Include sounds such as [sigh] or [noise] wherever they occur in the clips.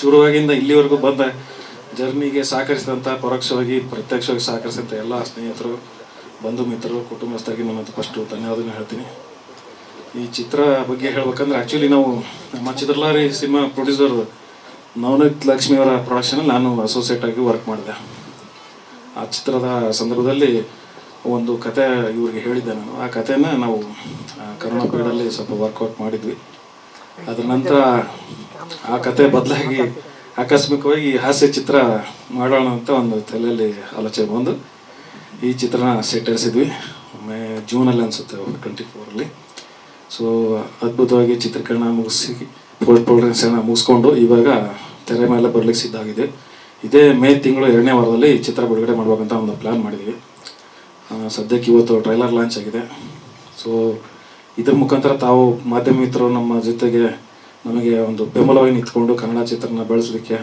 ಶುರುವಾಗಿಂದ ಇಲ್ಲಿವರೆಗೂ ಬಂದ ಜರ್ನಿಗೆ ಸಹಕರಿಸಿದಂಥ ಪರೋಕ್ಷವಾಗಿ, ಪ್ರತ್ಯಕ್ಷವಾಗಿ ಸಹಕರಿಸಿದಂಥ ಎಲ್ಲ ಸ್ನೇಹಿತರು, ಬಂಧು ಮಿತ್ರರು, ಕುಟುಂಬಸ್ಥರಿಗೆ ನನ್ನ ಫಸ್ಟು ಧನ್ಯವಾದನ ಹೇಳ್ತೀನಿ. ಈ ಚಿತ್ರ ಬಗ್ಗೆ ಹೇಳ್ಬೇಕಂದ್ರೆ ಆ್ಯಕ್ಚುಲಿ ನಾವು ನಮ್ಮ ಚಿತ್ರಲಾರಿ ಸಿನಿಮಾ ಪ್ರೊಡ್ಯೂಸರ್ ನವನೀತ್ ಲಕ್ಷ್ಮಿಯವರ ಪ್ರೊಡಕ್ಷನಲ್ಲಿ ನಾನು ಅಸೋಸಿಯೇಟ್ ಆಗಿ ವರ್ಕ್ ಮಾಡಿದೆ. ಆ ಚಿತ್ರದ ಸಂದರ್ಭದಲ್ಲಿ ಒಂದು ಕತೆ ಇವ್ರಿಗೆ ಹೇಳಿದ್ದೆ ನಾನು. ಆ ಕಥೆನ ನಾವು ಕನ್ನಡ ಪೀಡಲ್ಲಿ ಸ್ವಲ್ಪ ವರ್ಕೌಟ್ ಮಾಡಿದ್ವಿ. ಅದ್ರ ನಂತರ ಆ ಕತೆ ಬದಲಾಗಿ ಆಕಸ್ಮಿಕವಾಗಿ ಹಾಸ್ಯ ಚಿತ್ರ ಮಾಡೋಣ ಅಂತ ಒಂದು ತಲೆಯಲ್ಲಿ ಆಲೋಚನೆ ಬಂದು ಈ ಚಿತ್ರನ ಸೆಟ್ಟರಿಸಿದ್ವಿ ಮೇ ಜೂನಲ್ಲಿ ಅನಿಸುತ್ತೆ ಟ್ವೆಂಟಿ ಫೋರಲ್ಲಿ ಸೊ ಅದ್ಭುತವಾಗಿ ಚಿತ್ರೀಕರಣ ಮುಗಿಸಿ ಪೋಸ್ಟ್ ಪ್ರೊಡಕ್ಷನ್ ಮುಗಿಸ್ಕೊಂಡು ಇವಾಗ ತೆರೆ ಮೇಲೆ ಬರಲಿಕ್ಕೆ ಸಿದ್ಧ ಆಗಿದೆ. ಇದೇ ಮೇ ತಿಂಗಳು ಎರಡನೇ ವಾರದಲ್ಲಿ ಚಿತ್ರ ಬಿಡುಗಡೆ ಮಾಡಬೇಕಂತ ಒಂದು ಪ್ಲ್ಯಾನ್ ಮಾಡಿದ್ವಿ. ಸದ್ಯಕ್ಕೆ ಇವತ್ತು ಟ್ರೈಲರ್ ಲಾಂಚ್ ಆಗಿದೆ. ಸೊ ಇದ್ರ ಮುಖಾಂತರ ತಾವು ಮಾಧ್ಯಮ ಮಿತ್ರರು ನಮ್ಮ ಜೊತೆಗೆ ನಮಗೆ ಒಂದು ಬೆಂಬಲವಾಗಿ ನಿಂತ್ಕೊಂಡು ಕನ್ನಡ ಚಿತ್ರನ ಬೆಳೆಸಲಿಕ್ಕೆ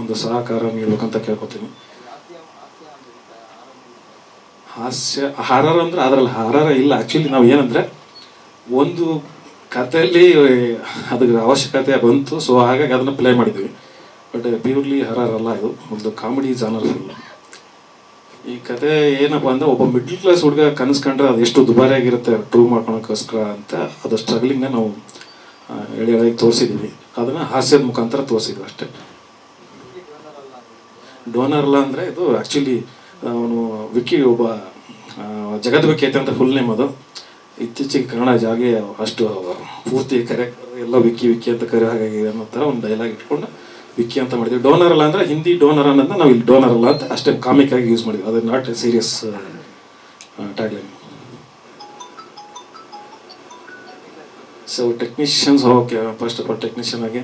ಒಂದು ಸಹಕಾರ ನೀಡಬೇಕಂತ ಕೇಳ್ಕೊತೀನಿ. ಹಾಸ್ಯ, ಹಾರರ್ ಅಂದ್ರೆ ಅದರಲ್ಲಿ ಹಾರರ ಇಲ್ಲ. ಆ್ಯಕ್ಚುಲಿ ನಾವು ಏನಂದ್ರೆ ಒಂದು ಕಥೆಯಲ್ಲಿ ಅದಕ್ಕೆ ಅವಶ್ಯಕತೆ ಬಂತು ಸೊ ಹಾಗಾಗಿ ಅದನ್ನು ಪ್ಲೇ ಮಾಡಿದ್ವಿ. ಬಟ್ ಪ್ಯೂರ್ಲಿ ಹರರ್ ಅಲ್ಲ ಇದು. ಒಂದು ಕಾಮಿಡಿ ಜಾನರ್ ಫುಲ್ ಈ ಕತೆ ಏನಪ್ಪ ಅಂದ್ರೆ ಒಬ್ಬ ಮಿಡ್ಲ್ ಕ್ಲಾಸ್ ಹುಡುಗ ಕನಸ್ಕೊಂಡ್ರೆ ಅದು ಎಷ್ಟು ದುಬಾರಿ ಆಗಿರುತ್ತೆ ಪ್ರೂವ್ ಮಾಡ್ಕೊಳಕ್ಕೋಸ್ಕರ ಅಂತ ಅದು ಸ್ಟ್ರಗ್ಲಿಂಗ್ನ ನಾವು ಹೇಳಿ ಎಳೆ ತೋರಿಸಿದೀವಿ ತೋರಿಸಿದ್ವಿ. ಅದನ್ನ ಹಾಸ್ಯದ ಮುಖಾಂತರ ತೋರಿಸಿದ್ವಿ ಅಷ್ಟೇ. ಡೋನರ್ ಅಲ್ಲ ಅಂದರೆ ಇದು ಆ್ಯಕ್ಚುಲಿ ಅವನು ವಿಕ್ಕಿ ಒಬ್ಬ ಜಗದ್ ವಿಕಿ ವಿಖ್ಯಾತ ಅಂತ ಫುಲ್ ನೇಮ್ ಅದು. ಇತ್ತೀಚೆಗೆ ಕನ್ನಡ ಜಾಗೆ ಅಷ್ಟು ಪೂರ್ತಿ ಕರೆ, ಎಲ್ಲ ವಿಕ್ಕಿ ವಿಕ್ಕಿ ಅಂತ ಕರೆ ಹಾಗಾಗಿ ಅನ್ನೋ ಥರ ಒಂದು ಡೈಲಾಗ್ ಇಟ್ಕೊಂಡು ವಿಕ್ಕಿ ಅಂತ ಮಾಡಿದ್ವಿ. ಡೋನರ್ ಅಲ್ಲ ಅಂದರೆ ಹಿಂದಿ ಡೋನರ್ ಅನ್ನೋದನ್ನ ನಾವು ಇಲ್ಲಿ ಡೋನರ್ ಅಲ್ಲ ಅಂತ ಅಷ್ಟೇ ಕಾಮಿಕ್ ಆಗಿ ಯೂಸ್ ಮಾಡಿದ್ವಿ. ಅದು not serious tagline so technicians okay first of all technician ಆಗಿ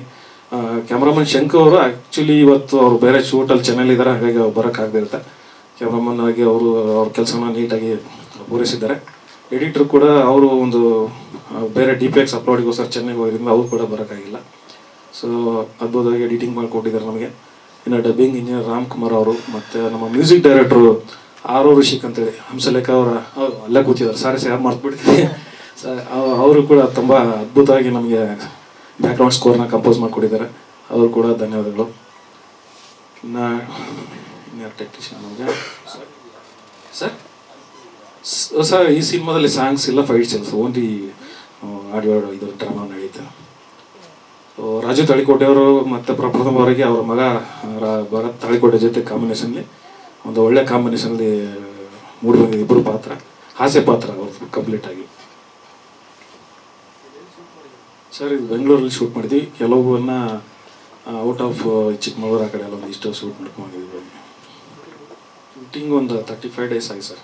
ಕ್ಯಾಮ್ರಾಮನ್ ಶಂಕು ಅವರು ಆ್ಯಕ್ಚುಲಿ ಇವತ್ತು ಅವರು ಬೇರೆ ಶೂಟಲ್ಲಿ ಇದ್ದಾರೆ ಹಾಗಾಗಿ ಅವ್ರು ಬರೋಕ್ಕಾಗದಿರುತ್ತೆ ಕ್ಯಾಮ್ರಾಮನ್ ಆಗಿ ಅವರು, ಅವ್ರ ಕೆಲಸನ ನೀಟಾಗಿ ಪೂರೈಸಿದ್ದಾರೆ. ಎಡಿಟ್ರು ಕೂಡ ಅವರು ಒಂದು ಬೇರೆ ಡಿ ಪಿ ಎಕ್ಸ್ ಅಪ್ಲೋಡಿಗೋಸ್ಕರ ಚೆನ್ನೈಗೆ ಹೋಗಿದ್ರಿಂದ ಅವ್ರು ಕೂಡ ಬರೋಕ್ಕಾಗಿಲ್ಲ ಸೊ ಅದ್ಭುತವಾಗಿ ಎಡಿಟಿಂಗ್ ಮಾಡಿಕೊಟ್ಟಿದ್ದಾರೆ ನಮಗೆ. ಇನ್ನು ಡಬ್ಬಿಂಗ್ ಇಂಜಿನಿಯರ್ ರಾಮ್ ಕುಮಾರ್ ಅವರು ಮತ್ತು ನಮ್ಮ ಮ್ಯೂಸಿಕ್ ಡೈರೆಕ್ಟ್ರು ಆರ್ ಓ ಋಷಿಕ್ ಅಂತೇಳಿ, ಹಂಸಲೇಖ ಅವರ ಅಲ್ಲೇ ಕೂತಿದ್ದಾರೆ. ಸಾರಿ ಸರ್ ಮರ್ತ್ಬಿಟ್ಟಿದ್ದೀನಿ ಅವರು ಕೂಡ ತುಂಬ ಅದ್ಭುತವಾಗಿ ನಮಗೆ ಬ್ಯಾಕ್ಗ್ರೌಂಡ್ ಸ್ಕೋರ್ನ ಕಂಪೋಸ್ ಮಾಡಿಕೊಟ್ಟಿದ್ದಾರೆ. ಅವರು ಕೂಡ ಧನ್ಯವಾದಗಳು. ಇನ್ನು, ಇನ್ಯಾರು ಟೆಕ್ನಿಷಿಯನ್ ನಮಗೆ? ಸರ್ ಸರ್ ಈ ಸಿನಿಮಾದಲ್ಲಿ ಸಾಂಗ್ಸ್ ಇಲ್ಲ ಫೈಟ್ಸ್ ಇಲ್ಲ. ಓನ್ಲಿ ಆಡಿಯೋ ಇದು ಡ್ರಾಮಾ ರಾಜು ತಳಿಕೋಟೆ ಅವರು ಮತ್ತು ಪ್ರಪ್ರಥಮ ಅವರ ಮಗ ಭರತ್ ತಳಿಕೋಟೆ ಜೊತೆ ಕಾಂಬಿನೇಷನ್ಲಿ ಒಂದು ಒಳ್ಳೆ ಕಾಂಬಿನೇಷನಲ್ಲಿ ಮೂಡಿ ಬಂದಿದೆ ಇಬ್ಬರು ಪಾತ್ರ, ಹಾಸ್ಯ ಪಾತ್ರ ಅವ್ರದ್ದು ಕಂಪ್ಲೀಟ್ ಆಗಿ. ಸರ್ ಇದು ಬೆಂಗಳೂರಲ್ಲಿ ಶೂಟ್ ಮಾಡಿದ್ವಿ. ಕೆಲವನ್ನ ಔಟ್ ಆಫ್ ಚಿಕ್ಕಮಗಳೂರು ಆ ಕಡೆ ಎಲ್ಲ ಒಂದಿಷ್ಟು ಶೂಟ್ ಮಾಡ್ಕೊಂಡಿದ್ವಿ ಶೂಟಿಂಗ್ ಒಂದು ತರ್ಟಿ ಫೈವ್ ಡೇಸ್ ಆಗಿ ಸರ್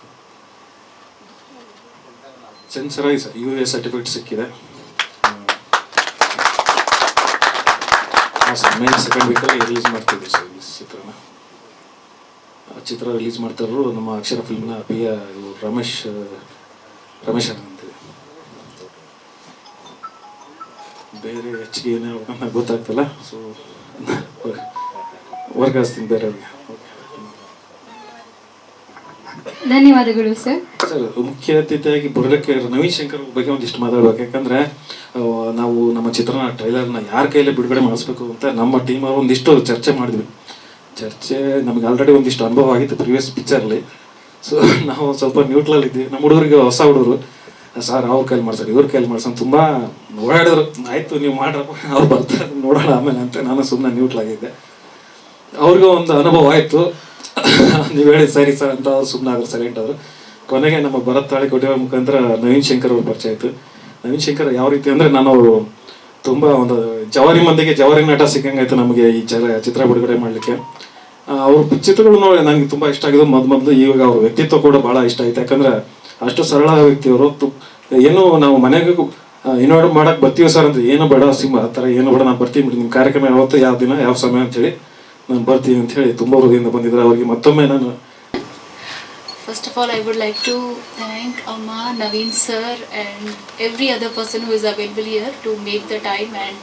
ಸೆನ್ಸರ್ ಆಗಿ ಸರ್ ಯು ಎ ಸರ್ಟಿಫಿಕೇಟ್ ಸಿಕ್ಕಿದೆ. ಸರ್ ಮೇ ಸೆಕೆಂಡ್ ವೀಕಲ್ಲಿ ರಿಲೀಸ್ ಮಾಡ್ತೀವಿ ಸರ್ ಈ ಚಿತ್ರನ. ಚಿತ್ರ ರಿಲೀಸ್ ಮಾಡ್ತಾರೋ ನಮ್ಮ ಅಕ್ಷರ ಫಿಲ್ಮ್ನ ಪಿ ಇವ್ರು ರಮೇಶ್ ರಮೇಶ್ ಅಂತ ಅಂತೇಳಿ ಬೇರೆ ಹೆಚ್ಚಿಗೆ ಏನೇ ಹೋಗೋಣ ಗೊತ್ತಾಗ್ತಲ್ಲ ಸೊ ವರ್ಗಾಯಿಸ್ತೀನಿ ಬೇರೆಯವ್ರಿಗೆ. ಧನ್ಯವಾದಗಳು ಸರ್ ಸರ್ ಮುಖ್ಯ ಅತಿಥಿಯಾಗಿ ಬರಲಿಕ್ಕೆ ನವೀನ್ ಶಂಕರ್ ಬಗ್ಗೆ ಒಂದಿಷ್ಟು ಮಾತಾಡ್ಬೇಕು ಯಾಕಂದ್ರೆ ನಾವು ನಮ್ಮ ಚಿತ್ರನ ಟ್ರೈಲರ್ನ ಯಾರ ಕೈಯಲ್ಲಿ ಬಿಡುಗಡೆ ಮಾಡಿಸ್ಬೇಕು ಅಂತ ನಮ್ಮ ಟೀಮ್ ಒಂದಿಷ್ಟು ಚರ್ಚೆ ಮಾಡಿದ್ವಿ. ಚರ್ಚೆ ನಮಗೆ ಆಲ್ರೆಡಿ ಒಂದಿಷ್ಟು ಅನುಭವ ಆಗಿತ್ತು ಪ್ರಿವಿಯಸ್ ಪಿಕ್ಚರ್ಲಿ ಸೊ ನಾವು ಸ್ವಲ್ಪ ನ್ಯೂಟ್ರಲ್ ಇದ್ದೀವಿ ನಮ್ಮ ಹುಡುಗರಿಗೆ ಹೊಸ ಹುಡುಗರು. ಸರ್, ಅವ್ರ ಕೈಲಿ ಮಾಡ್ಸೋರು ಇವ್ರ ಕೈಲಿ ಮಾಡ್ಸೋಣ ತುಂಬ ಓಡಾಡಿದ್ರು. ಆಯಿತು, ನೀವು ಮಾಡ್ರಪ್ಪ ಅವ್ರು ಬರ್ತಾರೆ. ನೋಡೋಣ ಆಮೇಲೆ ಅಂತ ನಾನು ಸುಮ್ಮನೆ ನ್ಯೂಟ್ರಲ್ ಆಗಿದ್ದೆ. ಅವ್ರಿಗೂ ಒಂದು ಅನುಭವ ಆಯಿತು. [laughs] ನೀವು ಹೇಳಿ, ಸರಿ ಸರ್ ಅಂತ ಅವ್ರು ಸುಮ್ಮನೆ ಆದ್ರು ಸೈಲೆಂಟ್ ಅವರು. ಕೊನೆಗೆ ನಮ್ಮ ಭರತ್ ಕೊಟ್ಟಿರೋ ಮುಖಾಂತರ ನವೀನ್ ಶಂಕರ್ ಅವ್ರ ಪರಿಚಯ ಆಯಿತು. ನವೀನ್ ಶೇಖರ್ ಯಾವ ರೀತಿ ಅಂದರೆ ನಾನು ತುಂಬ ಒಂದು ಜವಾರಿ ಮಂದಿಗೆ ಜವಾರಿ ನಟ ಸಿಕ್ಕಂಗಾಯ್ತು ನಮಗೆ ಈ ಚರ ಚಿತ್ರ ಬಿಡುಗಡೆ ಮಾಡಲಿಕ್ಕೆ. ಅವ್ರ ಚಿತ್ರಗಳು ನೋಡಿ ನನಗೆ ತುಂಬ ಇಷ್ಟ ಆಗಿದ್ದು ಮೊದ್ ಮೊದಲು ಇವಾಗ ಅವ್ರ ವ್ಯಕ್ತಿತ್ವ ಕೂಡ ಭಾಳ ಇಷ್ಟ ಆಯ್ತು. ಯಾಕಂದ್ರೆ ಅಷ್ಟು ಸರಳ ವ್ಯಕ್ತಿಯವರು. ತು ಏನು ನಾವು ಮನೆಗೆ ಇನ್ವೈಟ್ ಮಾಡಕ್ ಬರ್ತೀವಿ ಸರ್ ಅಂದ್ರೆ ಏನು ಬೇಡ ಸಿಂಹ, ಆ ಥರ ಏನು ಬೇಡ, ನಾನು ಬರ್ತೀನಿ ಬಿಡಿ. ನಿಮ್ಮ ಕಾರ್ಯಕ್ರಮ ಯಾವತ್ತು ಯಾವ ದಿನ, ಯಾವ ಸಮಯ ಅಂತೇಳಿ ನಾನು ಬರ್ತೀನಿ ಅಂತ ಹೇಳಿ ತುಂಬ ಹೃದಯದಿಂದ ಬಂದಿದ್ದಾರೆ ಅವರಿಗೆ ಮತ್ತೊಮ್ಮೆ ನಾನು First of all, I would like to thank Amma, Naveen sir, and every other person who is available here to make the time and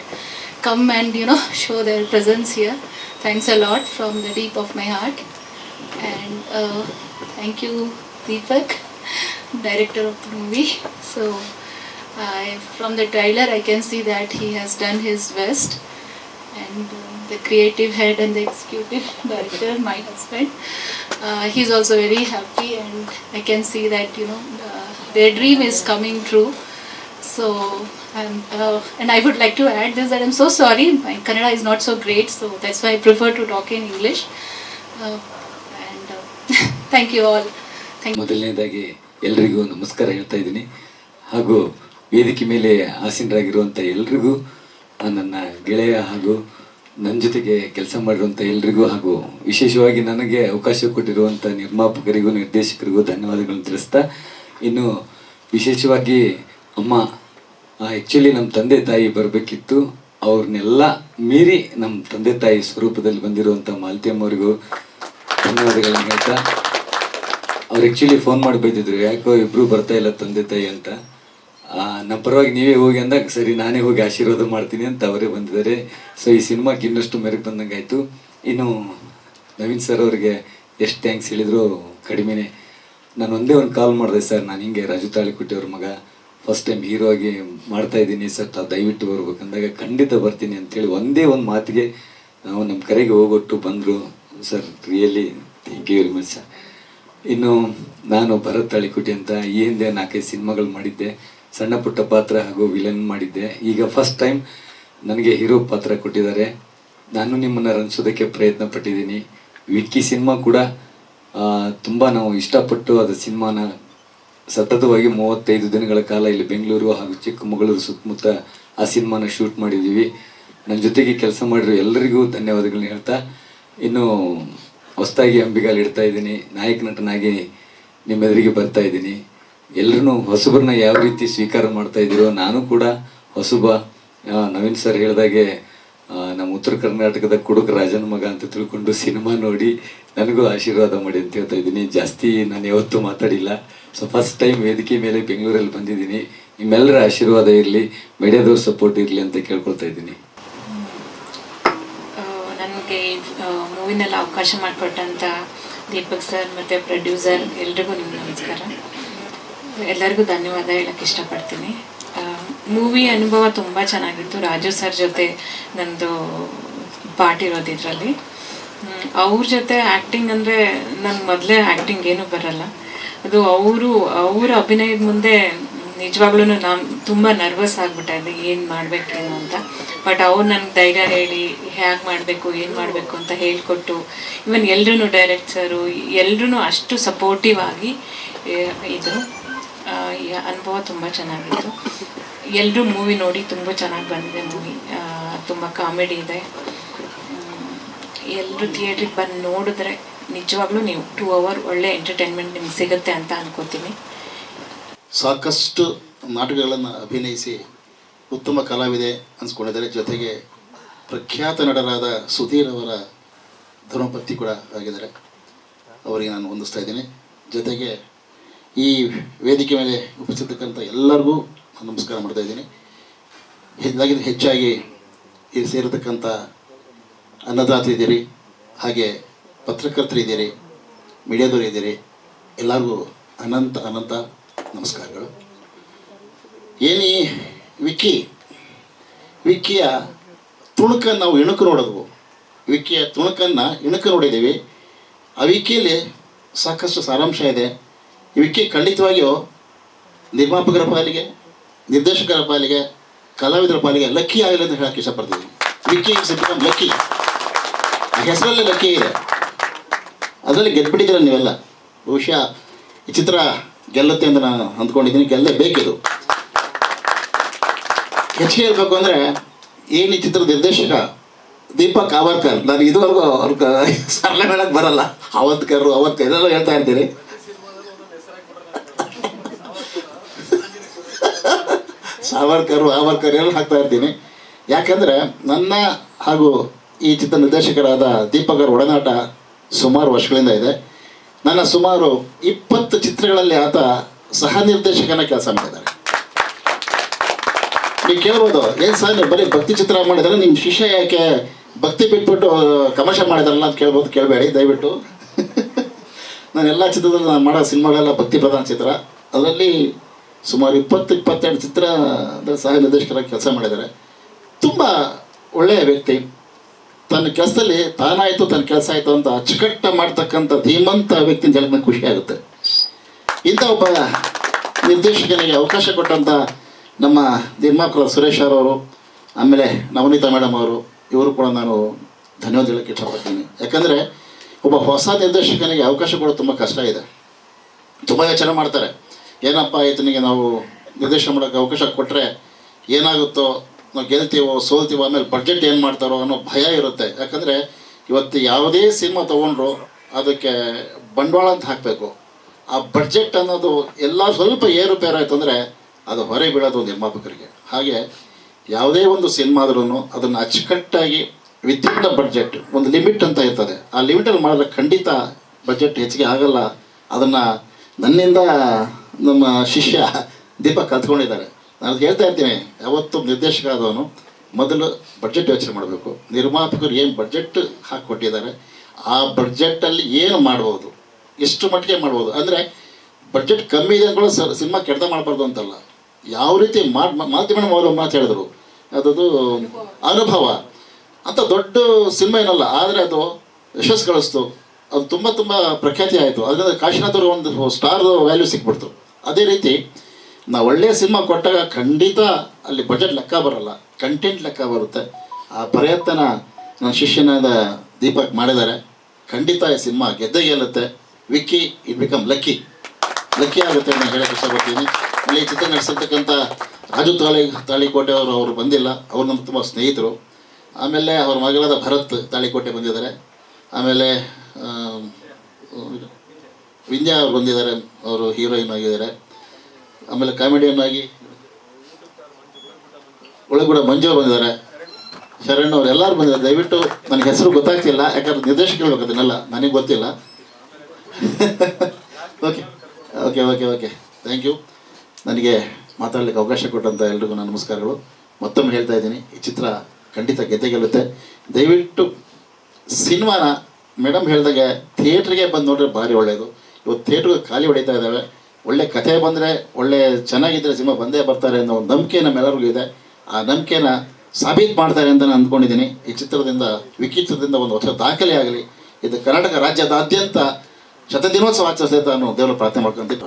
come and you know [laughs] show their presence here. Thanks a lot from the deep of my heart, and uh, thank you, Deepak, [laughs] director of the movie. So, I from the trailer, I can see that he has done his best, and uh, the creative head and the executive director, my husband. Uh, he's also very happy, and I can see that you know uh, their dream is coming true. So, and uh, and I would like to add this that I'm so sorry, my Kannada is not so great, so that's why I prefer to talk in English. Uh, and uh, thank you all. Thank you. ಎಲ್ರಿಗೂ ನಮಸ್ಕಾರ ಹೇಳ್ತಾ ಇದ್ದೀನಿ ಹಾಗೂ ವೇದಿಕೆ ಮೇಲೆ ಆಸೀನರಾಗಿರುವಂಥ ಎಲ್ರಿಗೂ ನನ್ನ ಗೆಳೆಯ ಹಾಗೂ ನನ್ನ ಜೊತೆಗೆ ಕೆಲಸ ಮಾಡಿರುವಂಥ ಎಲ್ರಿಗೂ ಹಾಗೂ ವಿಶೇಷವಾಗಿ ನನಗೆ ಅವಕಾಶ ಕೊಟ್ಟಿರುವಂಥ ನಿರ್ಮಾಪಕರಿಗೂ, ನಿರ್ದೇಶಕರಿಗೂ ಧನ್ಯವಾದಗಳನ್ನು ತಿಳಿಸ್ತಾ, ಇನ್ನು ವಿಶೇಷವಾಗಿ ಅಮ್ಮ ಆ್ಯಕ್ಚುಲಿ ನಮ್ಮ ತಂದೆ ತಾಯಿ ಬರಬೇಕಿತ್ತು. ಅವ್ರನ್ನೆಲ್ಲ ಮೀರಿ ನಮ್ಮ ತಂದೆ ತಾಯಿ ಸ್ವರೂಪದಲ್ಲಿ ಬಂದಿರುವಂಥ ಮಾಲತಿ ಅವರಿಗೂ ಧನ್ಯವಾದಗಳನ್ನು ಹೇಳ್ತಾ, ಅವ್ರು ಆ್ಯಕ್ಚುಲಿ ಫೋನ್ ಮಾಡಿ ಬೈದಿದ್ರು, ಯಾಕೋ ಇಬ್ಬರೂ ಬರ್ತಾ ಇಲ್ಲ ತಂದೆ ತಾಯಿ ಅಂತ. ನಮ್ಮ ಪರವಾಗಿ ನೀವೇ ಹೋಗಿ ಅಂದಾಗ, ಸರಿ, ನಾನೇ ಹೋಗಿ ಆಶೀರ್ವಾದ ಮಾಡ್ತೀನಿ ಅಂತ ಅವರೇ ಬಂದಿದ್ದಾರೆ. ಸೊ ಈ ಸಿನಿಮಾಕ್ಕೆ ಇನ್ನಷ್ಟು ಮೆರಗು ಬಂದಂಗೆ ಆಯಿತು ಇನ್ನು ನವೀನ್ ಸರ್ ಅವರಿಗೆ ಎಷ್ಟು ಥ್ಯಾಂಕ್ಸ್ ಹೇಳಿದ್ರು ಕಡಿಮೆನೇ. ನಾನು ಒಂದೇ ಒಂದು ಕಾಲ್ ಮಾಡಿದೆ, ಸರ್, ನಾನು ಹಿಂಗೆ ರಾಜು ತಾಳಿಕುಟ್ಟಿ ಅವ್ರ ಮಗ ಫಸ್ಟ್ ಟೈಮ್ ಹೀರೋ ಆಗಿ ಮಾಡ್ತಾ ಇದ್ದೀನಿ, ಸರ್ ತಾವು ದಯವಿಟ್ಟು ಬರ್ಬೇಕಂದಾಗ ಖಂಡಿತ ಬರ್ತೀನಿ ಅಂತೇಳಿ ಒಂದೇ ಒಂದು ಮಾತಿಗೆ ನಾವು ನಮ್ಮ ಕರೆಗೆ ಹೋಗೊಟ್ಟು ಬಂದರು. Sir really thank you very much sir ಇನ್ನು ನಾನು ಭರತ್ ತಾಳಿಕುಟಿ ಅಂತ ಈ ಹಿಂದೆ ನಾಲ್ಕೈದು ಸಿನಿಮಾಗಳು ಮಾಡಿದ್ದೆ. ಸಣ್ಣ ಪುಟ್ಟ ಪಾತ್ರ ಹಾಗೂ ವಿಲನ್ ಮಾಡಿದ್ದೆ. ಈಗ ಫಸ್ಟ್ ಟೈಮ್ ನನಗೆ ಹೀರೋ ಪಾತ್ರ ಕೊಟ್ಟಿದ್ದಾರೆ. ನಾನು ನಿಮ್ಮನ್ನು ರಂಜಿಸೋದಕ್ಕೆ ಪ್ರಯತ್ನ ಪಟ್ಟಿದ್ದೀನಿ ವಿಕ್ಕಿ ಸಿನಿಮಾ ಕೂಡ ತುಂಬ ನಾವು ಇಷ್ಟಪಟ್ಟು ಅದು ಸಿನಿಮಾನ ಸತತವಾಗಿ ಮೂವತ್ತೈದು ದಿನಗಳ ಕಾಲ ಇಲ್ಲಿ ಬೆಂಗಳೂರು ಹಾಗೂ ಚಿಕ್ಕಮಗಳೂರು ಸುತ್ತಮುತ್ತ ಆ ಸಿನಿಮಾನ ಶೂಟ್ ಮಾಡಿದ್ದೀವಿ. ನನ್ನ ಜೊತೆಗೆ ಕೆಲಸ ಮಾಡಿರೋ ಎಲ್ಲರಿಗೂ ಧನ್ಯವಾದಗಳನ್ನ ಹೇಳ್ತಾ, ಇನ್ನು ಹೊಸದಾಗಿ ಅಂಬಿಗಾಲಿಡ್ತಾ ಇದ್ದೀನಿ. ನಾಯಕ ನಟನಾಗಿ ನಿಮ್ಮೆದುರಿಗೆ ಬರ್ತಾ ಇದ್ದೀನಿ. ಎಲ್ಲರೂ ಹೊಸಬರನ್ನ ಯಾವ ರೀತಿ ಸ್ವೀಕಾರ ಮಾಡ್ತಾ ಇದ್ದೀರೋ ನಾನು ಕೂಡ ಹೊಸಬ. ನವೀನ್ ಸರ್ ಹೇಳಿದಾಗೆ ನಮ್ಮ ಉತ್ತರ ಕರ್ನಾಟಕದ ಕುಡುಕ ರಾಜನ ಮಗ ಅಂತ ತಿಳ್ಕೊಂಡು ಸಿನಿಮಾ ನೋಡಿ ನನಗೂ ಆಶೀರ್ವಾದ ಮಾಡಿ ಅಂತ ಹೇಳ್ತಾ ಇದ್ದೀನಿ. ಜಾಸ್ತಿ ನಾನು ಯಾವತ್ತೂ ಮಾತಾಡಿಲ್ಲ. ಸೊ ಫಸ್ಟ್ ಟೈಮ್ ವೇದಿಕೆ ಮೇಲೆ ಬೆಂಗಳೂರಲ್ಲಿ ಬಂದಿದ್ದೀನಿ. ನಿಮ್ಮೆಲ್ಲರ ಆಶೀರ್ವಾದ ಇರಲಿ, ಮೀಡಿಯಾದವ್ರ ಸಪೋರ್ಟ್ ಇರಲಿ ಅಂತ ಕೇಳ್ಕೊಳ್ತಾ ಇದ್ದೀನಿ. ನನಗೆ ಮೂವಿನೆಲ್ಲ ಅವಕಾಶ ಮಾಡಿಕೊಟ್ಟಂಥ ದೀಪಕ್ ಸರ್ ಮತ್ತು ಪ್ರೊಡ್ಯೂಸರ್ ಎಲ್ರಿಗೂ ನಿಮ್ಮ ನಮಸ್ಕಾರ. ಎಲ್ಲರಿಗೂ ಧನ್ಯವಾದ ಹೇಳಕ್ಕೆ ಇಷ್ಟಪಡ್ತೀನಿ. ಮೂವಿ ಅನುಭವ ತುಂಬ ಚೆನ್ನಾಗಿತ್ತು. ರಾಜು ಸರ್ ಜೊತೆ ನಂದು ಪಾಟ್ ಇರೋದು ಇದರಲ್ಲಿ. ಅವ್ರ ಜೊತೆ ಆ್ಯಕ್ಟಿಂಗ್ ಅಂದರೆ ನಂಗೆ ಮೊದಲೇ ಆ್ಯಕ್ಟಿಂಗ್ ಏನೂ ಬರಲ್ಲ. ಅದು ಅವರು, ಅವರ ಅಭಿನಯದ ಮುಂದೆ ನಿಜವಾಗ್ಲೂ ನಾನು ತುಂಬ ನರ್ವಸ್ ಆಗಿಬಿಟ್ಟೆ ಏನು ಮಾಡಬೇಕೇನು ಅಂತ. ಬಟ್ ಅವ್ರು ನನಗೆ ಧೈರ್ಯ ಹೇಳಿ ಹೇಗೆ ಮಾಡಬೇಕು, ಏನು ಮಾಡಬೇಕು ಅಂತ ಹೇಳಿಕೊಟ್ಟು ಇವನ್ ಎಲ್ರೂ ಡೈರೆಕ್ಟರು ಎಲ್ಲರೂ ಅಷ್ಟು ಸಪೋರ್ಟಿವ್ ಆಗಿ ಇದ್ದರು ಈ ಅನುಭವ ತುಂಬ ಚೆನ್ನಾಗಿತ್ತು. ಎಲ್ಲರೂ ಮೂವಿ ನೋಡಿ ತುಂಬ ಚೆನ್ನಾಗಿ ಬಂದಿದೆ ಮೂವಿ ತುಂಬ ಕಾಮಿಡಿ ಇದೆ. ಎಲ್ಲರೂ ಥಿಯೇಟ್ರಿಗೆ ಬಂದು ನೋಡಿದ್ರೆ ನಿಜವಾಗ್ಲೂ ನೀವು ಟೂ ಅವರ್ ಒಳ್ಳೆ ಎಂಟರ್ಟೈನ್ಮೆಂಟ್ ನಿಮ್ಗೆ ಸಿಗುತ್ತೆ ಅಂತ ಅನ್ಕೋತೀನಿ. ಸಾಕಷ್ಟು ನಾಟಕಗಳನ್ನು ಅಭಿನಯಿಸಿ ಉತ್ತಮ ಕಲಾವಿದೆ ಅನ್ಸ್ಕೊಂಡಿದ್ದಾರೆ. ಜೊತೆಗೆ ಪ್ರಖ್ಯಾತ ನಟರಾದ ಸುಧೀರ್ ಅವರ ಧರ್ಮಪತ್ನಿ ಕೂಡ ಆಗಿದ್ದಾರೆ. ಅವರಿಗೆ ನಾನು ಹೊಂದಿಸ್ತಾ ಇದ್ದೀನಿ. ಜೊತೆಗೆ ಈ ವೇದಿಕೆ ಮೇಲೆ ಉಪಸ್ಥಿತಕ್ಕಂಥ ಎಲ್ಲರಿಗೂ ನಮಸ್ಕಾರ ಮಾಡ್ತಾ ಇದ್ದೀನಿ. ಹೆಚ್ಚಾಗಿ ಹೆಚ್ಚಾಗಿ ಇಲ್ಲಿ ಸೇರತಕ್ಕಂಥ ಅನ್ನದಾತರಿದ್ದೀರಿ ಹಾಗೆ ಪತ್ರಕರ್ತರಿದ್ದೀರಿ ಮೀಡಿಯಾದವರು ಇದ್ದೀರಿ, ಎಲ್ಲರಿಗೂ ಅನಂತ ಅನಂತ ನಮಸ್ಕಾರಗಳು. ಏನಿ ವಿಕ್ಕಿ ವಿಕ್ಕಿಯ ತುಣುಕನ್ನು ನಾವು ಇಣುಕು ನೋಡಿದ್ವು ವಿಕ್ಕಿಯ ತುಣುಕನ್ನು ಇಣುಕು ನೋಡಿದ್ದೀವಿ. ಆ ವಿಕ್ಕಿಯಲ್ಲಿ ಸಾಕಷ್ಟು ಸಾರಾಂಶ ಇದೆ. ಈ ವಿಕ್ಕಿ ಖಂಡಿತವಾಗಿಯೂ ನಿರ್ಮಾಪಕರ ಪಾಲಿಗೆ, ನಿರ್ದೇಶಕರ ಪಾಲಿಗೆ, ಕಲಾವಿದರ ಪಾಲಿಗೆ ಲಕ್ಕಿ ಆಗಲಿ ಅಂತ ಹೇಳಕ್ಕೆ ಇಷ್ಟಪಡ್ತೀನಿ. ವಿಕ್ಕಿ ಇಸ್ ಬಿಕಮ್ ಲಕ್ಕಿ ಹೆಸರಲ್ಲೇ ಲಕ್ಕಿ ಇದೆ. ಅದರಲ್ಲಿ ಗೆದ್ಬಿಟ್ಟಿದ್ದೀರ ನೀವೆಲ್ಲ. ಬಹುಶಃ ಈ ಚಿತ್ರ ಗೆಲ್ಲುತ್ತೆ ಅಂತ ನಾನು ಅಂದ್ಕೊಂಡಿದ್ದೀನಿ. ಗೆಲ್ಲೇ ಬೇಕಿದು. ಹೆಚ್ಚಿಗೆ ಹೇಳ್ಬೇಕು ಅಂದರೆ ಏನು ಈ ಚಿತ್ರದ ನಿರ್ದೇಶಕ? ದೀಪಕ್ ಆವರ್ಕರ್. ನಾನು ಇದುವರೆಗೂ ಅವ್ರ ಸರಳ ಹೇಳಕ್ಕೆ ಬರಲ್ಲ. ಅವತ್ಕರ್ ಅವತ್ಕರ್ ಎಲ್ಲ ಹೇಳ್ತಾ ಇರ್ತೀನಿ ಸಾವರ್ಕರ್, ಆವರ್ಕರ್ ಎಲ್ಲ ಹಾಕ್ತಾ ಇರ್ತೀನಿ. ಯಾಕಂದರೆ ನನ್ನ ಹಾಗೂ ಈ ಚಿತ್ರ ನಿರ್ದೇಶಕರಾದ ದೀಪಕರ್ ಒಡನಾಟ ಸುಮಾರು ವರ್ಷಗಳಿಂದ ಇದೆ. ನನ್ನ ಸುಮಾರು ಇಪ್ಪತ್ತು ಚಿತ್ರಗಳಲ್ಲಿ ಆತ ಸಹ ನಿರ್ದೇಶಕನ ಕೆಲಸ ಮಾಡಿದ್ದಾರೆ ನೀವು ಕೇಳ್ಬೋದು, ಏನು ಸರ್ ಬರೀ ಭಕ್ತಿ ಚಿತ್ರ ಮಾಡಿದ್ರೆ ನಿಮ್ಮ ಶಿಷ್ಯ ಯಾಕೆ ಭಕ್ತಿ ಬಿಟ್ಬಿಟ್ಟು ಕಮರ್ಷಿಯಲ್ ಮಾಡಿದಾರಲ್ಲ ಅಂತ ಕೇಳ್ಬೋದು, ಕೇಳಬೇಡಿ, ದಯವಿಟ್ಟು. [laughs] ನಾನು ಎಲ್ಲ ಚಿತ್ರದಲ್ಲಿ ನಾನು ಮಾಡೋ ಸಿನಿಮಾಗಳೆಲ್ಲ ಭಕ್ತಿ ಪ್ರಧಾನ ಚಿತ್ರ. ಅದರಲ್ಲಿ ಸುಮಾರು ಇಪ್ಪತ್ತು, ಇಪ್ಪತ್ತೆರಡು ಚಿತ್ರ ಸಹ ನಿರ್ದೇಶಕರಾಗಿ ಕೆಲಸ ಮಾಡಿದ್ದಾರೆ. ತುಂಬ ಒಳ್ಳೆಯ ವ್ಯಕ್ತಿ. ತನ್ನ ಕೆಲಸದಲ್ಲಿ ತಾನಾಯಿತು, ತನ್ನ ಕೆಲಸ ಆಯಿತು ಅಂತ ಅಚ್ಚುಕಟ್ಟ ಮಾಡ್ತಕ್ಕಂಥ ಧೀಮಂತ ವ್ಯಕ್ತಿ ಜಗತ್ತಿನ ಖುಷಿ ಆಗುತ್ತೆ. ಇಂಥ ಒಬ್ಬ ನಿರ್ದೇಶಕನಿಗೆ ಅವಕಾಶ ಕೊಟ್ಟಂಥ ನಮ್ಮ ನಿರ್ಮಾಪಕರ ಸುರೇಶ್ ಅವರು, ಆಮೇಲೆ ನವನೀತಾ ಮೇಡಮ್ ಅವರು, ಇವರು ಕೂಡ ನಾನು ಧನ್ಯವಾದ ಹೇಳಕ್ಕೆ ಇಷ್ಟಪಡ್ತೀನಿ. ಯಾಕಂದರೆ ಒಬ್ಬ ಹೊಸ ನಿರ್ದೇಶಕನಿಗೆ ಅವಕಾಶ ಕೊಡೋದು ತುಂಬ ಕಷ್ಟ ಇದೆ. ತುಂಬ ಯೋಚನೆ ಮಾಡ್ತಾರೆ. ಏನಪ್ಪ ಈತನಿಗೆ ನಾವು ನಿರ್ದೇಶನ ಮಾಡೋಕ್ಕೆ ಅವಕಾಶ ಕೊಟ್ಟರೆ ಏನಾಗುತ್ತೋ ನಾವು ಗೆಲ್ತೀವೋ, ಸೋಲ್ತೀವೋ ಆಮೇಲೆ ಬಜೆಟ್ ಏನು ಮಾಡ್ತಾರೋ ಅನ್ನೋ ಭಯ ಇರುತ್ತೆ. ಯಾಕಂದರೆ ಇವತ್ತು ಯಾವುದೇ ಸಿನಿಮಾ ತೊಗೊಂಡ್ರು ಅದಕ್ಕೆ ಬಂಡವಾಳ ಅಂತ ಹಾಕಬೇಕು. ಆ ಬಡ್ಜೆಟ್ ಅನ್ನೋದು ಎಲ್ಲ ಸ್ವಲ್ಪ ಏರುಪೇರಾಯ್ತು ಅಂದರೆ ಅದು ಹೊರೆ ಬೀಳೋದು ನಿರ್ಮಾಪಕರಿಗೆ. ಹಾಗೆ ಯಾವುದೇ ಒಂದು ಸಿನಿಮಾ ಆದ್ರೂ ಅದನ್ನು ಅಚ್ಚುಕಟ್ಟಾಗಿ ವಿದ್ಯುತ್ ಬಡ್ಜೆಟ್ ಒಂದು ಲಿಮಿಟ್ ಅಂತ ಇರ್ತದೆ. ಆ ಲಿಮಿಟಲ್ಲಿ ಮಾಡಿದ್ರೆ ಖಂಡಿತ ಬಜೆಟ್ ಹೆಚ್ಚಿಗೆ ಆಗಲ್ಲ. ಅದನ್ನು ನನ್ನಿಂದ ನಮ್ಮ ಶಿಷ್ಯ ದೀಪಕ್ ಕಲ್ತ್ಕೊಂಡಿದ್ದಾರೆ ನಾನು ಹೇಳ್ತಾ ಇರ್ತೀನಿ, ಯಾವತ್ತು ನಿರ್ದೇಶಕ ಆದವನು ಮೊದಲು ಬಡ್ಜೆಟ್ ಯೋಚನೆ ಮಾಡಬೇಕು. ನಿರ್ಮಾಪಕರು ಏನು ಬಡ್ಜೆಟ್ ಹಾಕಿಕೊಟ್ಟಿದ್ದಾರೆ, ಆ ಬಡ್ಜೆಟಲ್ಲಿ ಏನು ಮಾಡ್ಬೋದು, ಎಷ್ಟು ಮಟ್ಟಿಗೆ ಮಾಡ್ಬೋದು, ಅಂದರೆ ಬಡ್ಜೆಟ್ ಕಮ್ಮಿ ಇದೆ ಅಂದ್ಕೊಳ್ಳೋ ಸರ್ ಸಿನಿಮಾ ಕೆಡ್ದ ಮಾಡಬಾರ್ದು ಅಂತಲ್ಲ. ಯಾವ ರೀತಿ ಮಾಡಿ ಮಾಧ್ಯಮ ಅವರು ಮಾತು ಹೇಳಿದ್ರು. ಅದದು ಅನುಭವ. ಅಂತ ದೊಡ್ಡ ಸಿನಿಮಾ ಏನಲ್ಲ, ಆದರೆ ಅದು ಯಶಸ್ಸು ಗಳಿಸ್ತು. ಅದು ತುಂಬ ತುಂಬ ಪ್ರಖ್ಯಾತಿ ಆಯಿತು. ಅದರಿಂದ ಕಾಶಿನಾಥ್ ಅವರು ಒಂದು ಸ್ಟಾರ್ ವ್ಯಾಲ್ಯೂ ಸಿಕ್ಬಿಡ್ತು. ಅದೇ ರೀತಿ ನಾವು ಒಳ್ಳೆಯ ಸಿನಿಮಾ ಕೊಟ್ಟಾಗ ಖಂಡಿತ ಅಲ್ಲಿ ಬಜೆಟ್ ಲೆಕ್ಕ ಬರಲ್ಲ. ಕಂಟೆಂಟ್ ಲೆಕ್ಕ ಬರುತ್ತೆ. ಆ ಪ್ರಯತ್ನ ನನ್ನ ಶಿಷ್ಯನಾದ ದೀಪಕ್ ಮಾಡಿದ್ದಾರೆ. ಖಂಡಿತ ಈ ಸಿನಿಮಾ ಗೆದ್ದೆ ಗೆಲ್ಲುತ್ತೆ. Vicky it become lucky lucky ಆಗುತ್ತೆ ನಾನು ಹೇಳಕ್ಕೆ ಇಷ್ಟಪಡ್ತೀನಿ. ಅಲ್ಲಿ ಚಿತ್ರ ನಡೆಸಿರ್ತಕ್ಕಂಥ ರಾಜು ತಾಳಿ, ತಾಳಿಕೋಟೆ ಅವರು ಅವರು ಬಂದಿಲ್ಲ. ಅವ್ರು ನಮ್ಮ ತುಂಬ ಸ್ನೇಹಿತರು. ಆಮೇಲೆ ಅವ್ರ ಮಗಳಾದ ಭರತ್ ತಾಳಿಕೋಟೆ ಬಂದಿದ್ದಾರೆ. ಆಮೇಲೆ ವಿಂಧ್ಯ ಅವ್ರು ಬಂದಿದ್ದಾರೆ, ಅವರು ಹೀರೋಯಿನ್ ಆಗಿದ್ದಾರೆ. ಆಮೇಲೆ ಕಾಮಿಡಿಯನ್ ಆಗಿ ಒಳಗೂಡ ಮಂಜು ಅವ್ರು ಬಂದಿದ್ದಾರೆ. ಶರಣ್ ಅವ್ರು ಎಲ್ಲರೂ ಬಂದಿದ್ದಾರೆ. ದಯವಿಟ್ಟು ನನಗೆ ಹೆಸರು ಗೊತ್ತಾಗ್ತಿಲ್ಲ, ಯಾಕಂದ್ರೆ ನಿರ್ದೇಶಕ ಹೇಳ್ಬೇಕು ಅದನ್ನೆಲ್ಲ. ನನಗೆ ಗೊತ್ತಿಲ್ಲ. Okay okay okay okay thank you ನನಗೆ ಮಾತಾಡಲಿಕ್ಕೆ ಅವಕಾಶ ಕೊಟ್ಟಂತ ಎಲ್ರಿಗೂ ನನ್ನ ನಮಸ್ಕಾರಗಳು. ಮತ್ತೊಮ್ಮೆ ಹೇಳ್ತಾ ಇದ್ದೀನಿ, ಈ ಚಿತ್ರ ಖಂಡಿತ ಗೆದ್ದೆ ಗೆಲ್ಲುತ್ತೆ. ದಯವಿಟ್ಟು ಸಿನಿಮಾನ ಮೇಡಮ್ ಹೇಳಿದಾಗೆ ಥಿಯೇಟ್ರಿಗೆ ಬಂದು ನೋಡಿದ್ರೆ ಭಾರಿ ಒಳ್ಳೆಯದು ಇವತ್ತು ಥಿಯೇಟ್ರಿಗೆ ಖಾಲಿ ಹೊಡಿತಾ ಇದ್ದಾವೆ ಒಳ್ಳೆ ಕಥೆ ಬಂದರೆ ಒಳ್ಳೆ ಚೆನ್ನಾಗಿದ್ದರೆ ಸಿನಿಮಾ ಬಂದೇ ಬರ್ತಾರೆ ಅನ್ನೋ ಒಂದು ನಂಬಿಕೆ ನಮ್ಮೆಲ್ಲರಿಗೂ ಇದೆ. ಆ ನಂಬಿಕೆನ ಸಾಬೀತು ಮಾಡ್ತಾರೆ ಅಂತ ನಾನು ಅಂದ್ಕೊಂಡಿದ್ದೀನಿ. ಈ ಚಿತ್ರದಿಂದ ವಿಕಿತ್ರದಿಂದ ಒಂದು ಹೊಸ ದಾಖಲೆ ಆಗಲಿ, ಇದು ಕರ್ನಾಟಕ ರಾಜ್ಯದಾದ್ಯಂತ ಶತದಿನೋತ್ಸವ ಆಚರಿಸಿದೆ ನಾನು ದೇವರ ಪ್ರಾರ್ಥನೆ ಮಾಡ್ಕೊಂತೀನಿ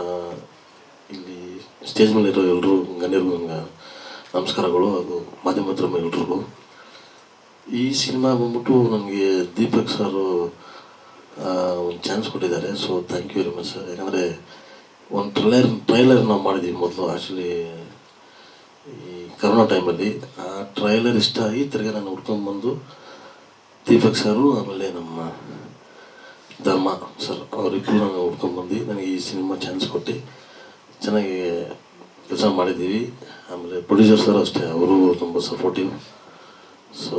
ಇಲ್ಲಿ ಸ್ಟೇಜ್ ಮೇಲೆ ಎಲ್ಲರೂ ಗಣ್ಯರಿಗೂ ನಮಸ್ಕಾರಗಳು ಹಾಗೂ ಮಾಧ್ಯಮ ಎಲ್ರಿಗೂ. ಈ ಸಿನಿಮಾ ಬಂದ್ಬಿಟ್ಟು ನನಗೆ ದೀಪಕ್ ಸರು ಒಂದು ಚಾನ್ಸ್ ಕೊಟ್ಟಿದ್ದಾರೆ. So thank you very much sir ಯಾಕಂದರೆ ಒಂದು ಟ್ರೈಲರ್ ಟ್ರೈಲರ್ ನಾವು ಮಾಡಿದ್ವಿ ಮೊದಲು ಆ್ಯಕ್ಚುಲಿ ಈ ಕರೋನಾ ಟೈಮಲ್ಲಿ ಆ ಟ್ರೈಲರ್ ಇಷ್ಟ ಆಗಿ ತಿರ್ಗಿ ನಾನು ಹುಡ್ಕೊಂಡ್ಬಂದು ದೀಪಕ್ ಸರು, ಆಮೇಲೆ ನಮ್ಮ ಧರ್ಮ ಸರ್ ಅವರಿಬ್ಬರು ನಾನು ಹುಡ್ಕೊಂಡ್ಬಂದು ನನಗೆ ಈ ಸಿನಿಮಾ ಚಾನ್ಸ್ ಕೊಟ್ಟು ಚೆನ್ನಾಗಿ ಕೆಲಸ ಮಾಡಿದ್ದೀವಿ. ಆಮೇಲೆ ಪ್ರೊಡ್ಯೂಸರ್ ಸರ್ ಅಷ್ಟೇ, ಅವರು ತುಂಬ ಸಪೋರ್ಟಿವ್ ಸೊ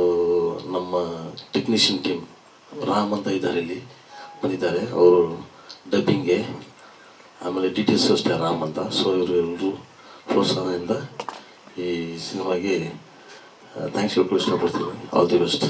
ನಮ್ಮ ಟೆಕ್ನಿಷಿಯನ್ ಟೀಮ್ ರಾಮ್ ಅಂತ ಇದ್ದಾರೆ ಇಲ್ಲಿ, ಬಂದಿದ್ದಾರೆ. ಅವರು ಡಬ್ಬಿಂಗ್ಗೆ ಆಮೇಲೆ ಡಿ ಟಿ ಎಸ್ ಅಷ್ಟೇ ರಾಮ್ ಅಂತ. ಸೊ ಇವರು ಎಲ್ಲರೂ ಪ್ರೋತ್ಸಾಹದಿಂದ ಈ ಸಿನಿಮಾಗೆ ಥ್ಯಾಂಕ್ಸ್ ಹೇಳ್ಕೊಳ್ಳಿ ಇಷ್ಟಪಡ್ತೀನಿ ಆಲ್ ದಿ ಬೆಸ್ಟ್